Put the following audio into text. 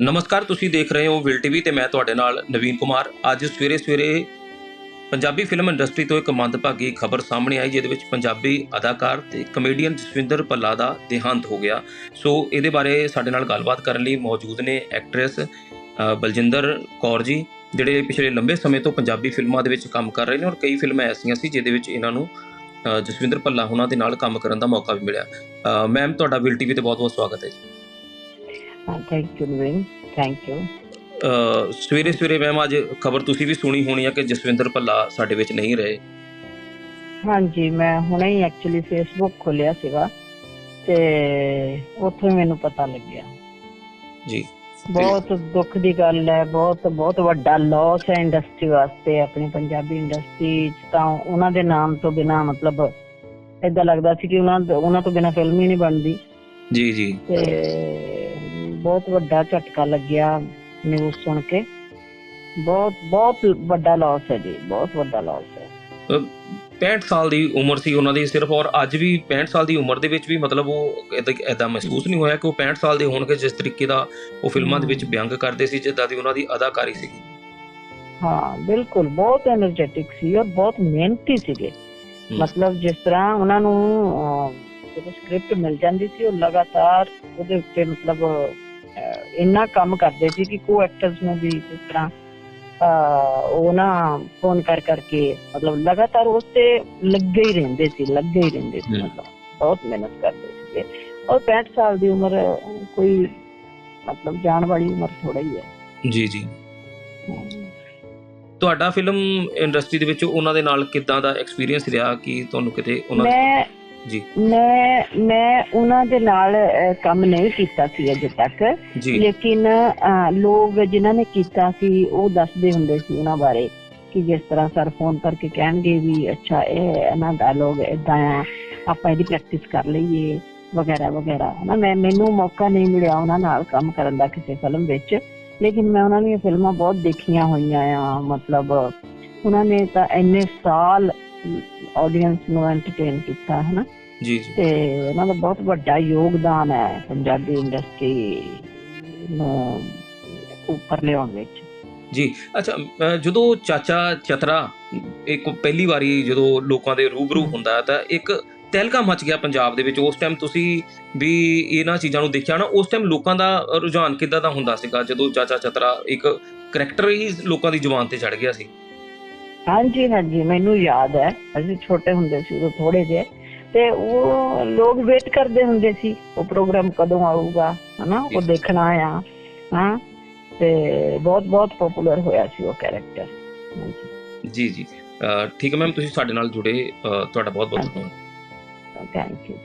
ਨਮਸਕਾਰ, ਤੁਸੀਂ ਦੇਖ ਰਹੇ ਹੋ ਵਿਲ ਟੀਵੀ ਤੇ ਮੈਂ ਤੁਹਾਡੇ ਨਾਲ ਨਵੀਨ ਕੁਮਾਰ। ਅੱਜ ਸਵੇਰੇ ਸਵੇਰੇ ਪੰਜਾਬੀ ਫਿਲਮ ਇੰਡਸਟਰੀ ਤੋਂ ਇੱਕ ਮੰਦਭਾਗੀ ਖਬਰ ਸਾਹਮਣੇ ਆਈ, ਜਿਹਦੇ ਵਿੱਚ ਪੰਜਾਬੀ ਅਦਾਕਾਰ ਤੇ ਕਮੇਡੀਅਨ ਜਸਵਿੰਦਰ ਭੱਲਾ ਦਾ ਦੇਹਾਂਤ ਹੋ ਗਿਆ। ਸੋ ਇਹਦੇ ਬਾਰੇ ਸਾਡੇ ਨਾਲ ਗੱਲਬਾਤ ਕਰਨ ਲਈ ਮੌਜੂਦ ਨੇ ਐਕਟਰੈਸ ਬਲਜਿੰਦਰ ਕੌਰ ਜੀ, ਜਿਹੜੇ ਪਿਛਲੇ ਲੰਬੇ ਸਮੇਂ ਤੋਂ ਪੰਜਾਬੀ ਫਿਲਮਾਂ ਦੇ ਵਿੱਚ ਕੰਮ ਕਰ ਰਹੇ ਨੇ ਔਰ ਕਈ ਫਿਲਮਾਂ ਐਸੀਆਂ ਸੀ ਜਿਹਦੇ ਵਿੱਚ ਇਹਨਾਂ ਨੂੰ ਜਸਵਿੰਦਰ ਭੱਲਾ ਹੁਣਾਂ ਦੇ ਨਾਲ ਕੰਮ ਕਰਨ ਦਾ ਮੌਕਾ ਵੀ ਮਿਲਿਆ। ਮੈਮ, ਤੁਹਾਡਾ ਵਿਲ ਟੀਵੀ ਤੇ ਬਹੁਤ-ਬਹੁਤ ਸਵਾਗਤ ਹੈ ਜੀ। Thank you Naveen thank you ਸਵੇਰੇ ਸਵੇਰੇ ਮੈਮ ਅੱਜ ਖਬਰ ਤੁਸੀਂ ਵੀ ਸੁਣੀ ਹੋਣੀ ਹੈ ਕਿ ਜਸਵਿੰਦਰ ਭੱਲਾ ਸਾਡੇ ਵਿੱਚ ਨਹੀਂ ਰਹੇ। ਹਾਂਜੀ ਮੈਂ ਹੁਣੇ ਹੀ ਐਕਚੁਅਲੀ ਫੇਸਬੁੱਕ ਖੋਲਿਆ ਸੀਗਾ ਤੇ ਉੱਥੋਂ ਮੈਨੂੰ ਪਤਾ ਲੱਗਿਆ। ਜੀ ਬਹੁਤ ਦੁੱਖ ਦੀ ਗੱਲ ਹੈ ਬਹੁਤ ਬਹੁਤ ਵੱਡਾ ਲਾਸ ਹੈ ਇੰਡਸਟਰੀ ਵਾਸਤੇ ਆਪਣੀ ਪੰਜਾਬੀ ਇੰਡਸਟਰੀ ਚ ਤਾਂ ਉਹਨਾਂ ਦੇ ਨਾਮ ਤੋਂ ਬਿਨਾ ਮਤਲਬ ਏਦਾਂ ਲੱਗਦਾ ਸੀ ਕਿ ਉਹਨਾਂ ਉਹਨਾਂ ਤੋਂ ਬਿਨਾ ਫਿਲਮ ਹੀ ਨਹੀਂ ਬਣਦੀ। ਜੀ ਜੀ। ਤੇ ਬਹੁਤ ਵੱਡਾ ਝਟਕਾ ਲੱਗਿਆ ਨਿਊਜ਼ ਸੁਣ ਕੇ। ਬਹੁਤ ਬਹੁਤ ਵੱਡਾ ਲਾਸ ਹੈ ਜੀ ਬਹੁਤ ਵੱਡਾ ਲਾਸ ਹੈ। 65 ਸਾਲ ਦੀ ਉਮਰ ਸੀ ਉਹਨਾਂ ਦੀ ਸਿਰਫ ਔਰ ਅੱਜ ਵੀ 65 ਸਾਲ ਦੀ ਉਮਰ ਦੇ ਵਿੱਚ ਵੀ ਮਤਲਬ ਉਹ ਐਦਾਂ ਮਹਿਸੂਸ ਨਹੀਂ ਹੋਇਆ ਕਿ ਉਹ 65 ਸਾਲ ਦੇ ਹੋਣ ਜਿਸ ਤਰੀਕੇ ਦਾ ਉਹ ਫਿਲਮਾਂ ਦੇ ਵਿੱਚ ਵਿਅੰਗ ਕਰਦੇ ਸੀ ਜਿੱਦਾਂ ਦੀ ਉਹਨਾਂ ਦੀ ਅਦਾਕਾਰੀ ਸੀ ਹਾਂ ਬਿਲਕੁਲ ਬਹੁਤ એનર્ਜੈਟਿਕ ਸੀ ਔਰ ਬਹੁਤ ਮਿਹਨਤੀ ਸੀਗੇ। ਮਤਲਬ ਜਿਸ ਤਰ੍ਹਾਂ ਉਹਨਾਂ ਨੂੰ ਜਦੋਂ ਸਕ੍ਰਿਪਟ ਮਿਲ ਜਾਂਦੀ ਸੀ ਉਹ ਲਗਾਤਾਰ ਉਹਦੇ ਉੱਤੇ ਮਤਲਬ ਇੰਨਾ ਕੰਮ ਕਰਦੇ ਸੀ ਕਿ ਕੋ ਐਕਟਰਸ ਨੂੰ ਵੀ ਜਿਸ ਤਰ੍ਹਾਂ ਉਹ ਨਾ ਫੋਨ ਕਰ ਕਰਕੇ ਮਤਲਬ ਲਗਾਤਾਰ ਉਸ ਤੇ ਲੱਗੇ ਹੀ ਰਹਿੰਦੇ ਸੀ ਲੱਗੇ ਹੀ ਰਹਿੰਦੇ ਸੀ। ਮਤਲਬ ਬਹੁਤ ਮਿਹਨਤ ਕਰਦੇ ਸੀਗੇ ਔਰ 65 ਸਾਲ ਦੀ ਉਮਰ ਕੋਈ ਮਤਲਬ ਜਾਣ ਵਾਲੀ ਉਮਰ ਥੋੜਾ ਹੀ ਹੈ ਜੀ ਜੀ। ਤੁਹਾਡਾ ਫਿਲਮ ਇੰਡਸਟਰੀ ਦੇ ਵਿੱਚ ਉਹਨਾਂ ਦੇ ਨਾਲ ਕਿੱਦਾਂ ਦਾ ਐਕਸਪੀਰੀਅੰਸ ਰਿਹਾ ਕਿ ਤੁਹਾਨੂੰ ਕਿਤੇ ਉਹਨਾਂ ਮੈਂ ਜੀ। ਮੈਂ ਮੈਂ ਉਹਨਾਂ ਦੇ ਨਾਲ ਕੰਮ ਨਹੀਂ ਕੀਤਾ ਸੀ ਅਜੇ ਤੱਕ। ਲੇਕਿਨ ਲੋਕ ਜਿਨ੍ਹਾਂ ਨੇ ਕੀਤਾ ਸੀ ਉਹ ਦੱਸਦੇ ਹੁੰਦੇ ਸੀ ਉਹਨਾਂ ਬਾਰੇ ਕਿ ਜਿਸ ਤਰ੍ਹਾਂ ਸਰ ਫੋਨ ਕਰਕੇ ਕਹਿਣਗੇ ਵੀ ਅੱਛਾ ਇਹ ਇਹਨਾਂ ਡਾਇਲੋਗ ਇਦਾਂ ਆ ਆਪਾਂ ਇਹਦੀ ਪ੍ਰੈਕਟਿਸ ਕਰ ਲਈਏ ਵਗੈਰਾ ਵਗੈਰਾ। ਹਨਾ ਮੈਂ ਮੈਨੂੰ ਮੌਕਾ ਨਹੀਂ ਮਿਲਿਆ ਉਹਨਾਂ ਨਾਲ ਕੰਮ ਕਰਨ ਦਾ ਕਿਸੇ ਫਿਲਮ ਵਿੱਚ। ਲੇਕਿਨ ਮੈਂ ਉਹਨਾਂ ਦੀਆਂ ਫਿਲਮਾਂ ਬਹੁਤ ਦੇਖੀਆਂ ਹੋਈਆਂ ਆ ਮਤਲਬ ਉਹਨਾਂ ਨੇ ਤਾਂ ਇੰਨੇ ਸਾਲ ਆਡੀਅנס ਨੂੰ ਐਂਟਰਟੇਨ ਕੀਤਾ ਹੈ ਨਾ ਜੀ ਜੀ। ਤੇ ਉਹਨਾਂ ਦਾ ਬਹੁਤ ਵੱਡਾ ਯੋਗਦਾਨ ਹੈ ਪੰਜਾਬੀ ਇੰਡਸਟਰੀ ਨੂੰ ਉੱਪਰ ਲਿਆਉਣ ਵਿੱਚ। ਜੀ ਅੱਛਾ ਜਦੋਂ ਚਾਚਾ ਚਤਰਾ ਇੱਕ ਪਹਿਲੀ ਵਾਰੀ ਜਦੋਂ ਲੋਕਾਂ ਦੇ ਰੂਬਰੂ ਹੁੰਦਾ ਤਾਂ ਇੱਕ ਤਹਿਲਕਾ ਮਚ ਗਿਆ ਪੰਜਾਬ ਦੇ ਵਿੱਚ। ਉਸ ਟਾਈਮ ਤੁਸੀਂ ਵੀ ਇਹਨਾਂ ਚੀਜ਼ਾਂ ਨੂੰ ਦੇਖਿਆ ਨਾ ਉਸ ਟਾਈਮ ਲੋਕਾਂ ਦਾ ਰੁਝਾਨ ਕਿੱਦਾਂ ਦਾ ਹੁੰਦਾ ਸੀਗਾ ਜਦੋਂ ਚਾਚਾ ਚਤਰਾ ਇੱਕ ਕਰੈਕਟਰ ਹੀ ਲੋਕਾਂ ਦੀ ਜ਼ੁਬਾਨ ਤੇ ਚੜ ਗਿਆ ਸੀ? ਹਾਂਜੀ ਹਾਂਜੀ ਮੈਨੂੰ ਯਾਦ ਹੈ। ਅਸੀਂ ਛੋਟੇ ਹੁੰਦੇ ਸੀ ਉਦੋਂ ਥੋੜੇ ਜਿਹੇ। ਤੇ ਉਹ ਲੋਕ ਵੇਟ ਕਰਦੇ ਹੁੰਦੇ ਸੀ ਉਹ ਪ੍ਰੋਗਰਾਮ ਕਦੋਂ ਆਊਗਾ ਹਨਾ? ਉਹ। ਦੇਖਣਾ ਆ ਹਾਂ ਤੇ ਬਹੁਤ ਬਹੁਤ ਪਪੂਲਰ ਹੋਇਆ ਸੀ ਉਹ ਕੈਰੈਕਟਰ ਹਾਂਜੀ। ਜੀ ਜੀ। ਠੀਕ ਹੈ ਮੈਮ ਤੁਸੀਂ ਸਾਡੇ ਨਾਲ ਜੁੜੇ ਤੁਹਾਡਾ ਬਹੁਤ ਬਹੁਤ ਧੰਨਵਾਦ। Thank you